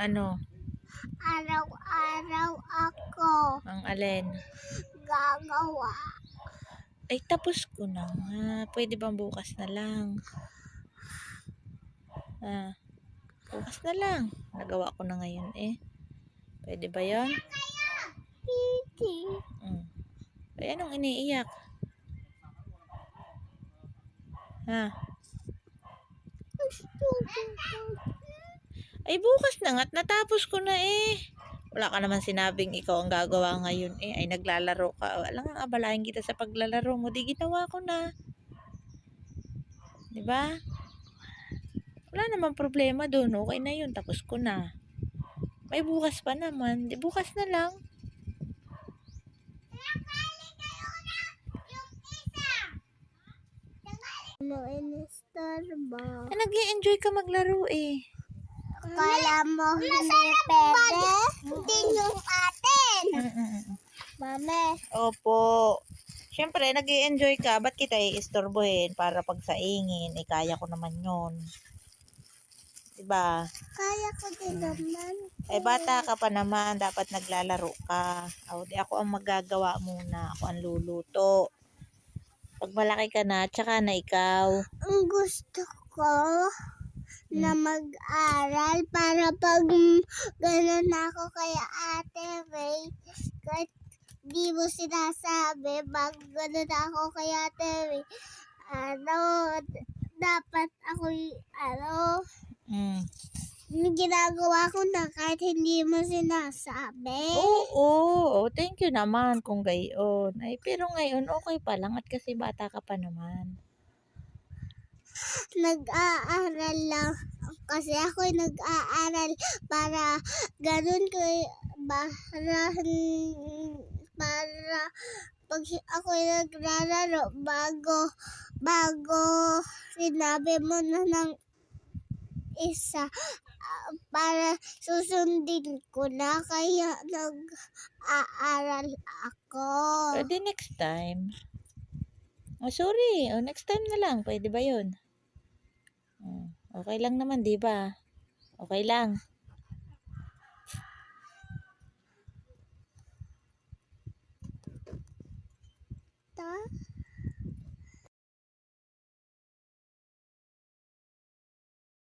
Ano? Araw-araw ako Ang alin? gagawa. Ay, tapos ko na nga. Pwede bang bukas na lang? Ah, bukas na lang. Nagawa ko na ngayon eh. Pwede ba yon? Titi. Mm. Ay, anong iniiyak? Ha? Gusto ko. Ay, bukas na nga't natapos ko na eh. Wala ka naman sinabing ikaw ang gagawa ngayon eh. Ay, naglalaro ka. Alam nga, abalahin kita sa paglalaro mo. Di ginawa ko na. Di ba? Wala namang problema doon. Okay na yun. Tapos ko na. May bukas pa naman. Di bukas na lang. Ano inistorbo? Eh, nag enjoy ka maglaro eh. Kala mo hindi pwede? Hindi yung atin. Mm-mm. Mame, Opo. Siyempre, nag enjoy ka. Ba't kita iistorbohin para pagsaingin? Eh, kaya ko naman yun. Diba? kaya ko din naman. Eh, bata ka pa naman. Dapat naglalaro ka. O, di ako ang magagawa muna. Ako ang luluto. Pag malaki ka na, tsaka na ikaw. Ang gusto ko na mag-aral para pag mm, ganun na ako kay Ate Ray, kahit di mo sinasabi, pag ganun na ako kay Ate Ray, ano, dapat ako, ano, Mm. yung ginagawa ko na kahit hindi mo sinasabi. Oo, oh, thank you naman kung gayon. Ay, pero ngayon, okay pa lang at kasi bata ka pa naman. nag-aaral lang kasi ako nag-aaral para ganun ko para para pag ako naglalaro bago bago sinabi mo na ng isa ah, para susundin ko na kaya nag-aaral ako. Pwede next time. Oh, sorry. Oh, next time na lang. Pwede ba yun? Okay lang naman, di ba? Okay lang. Ta?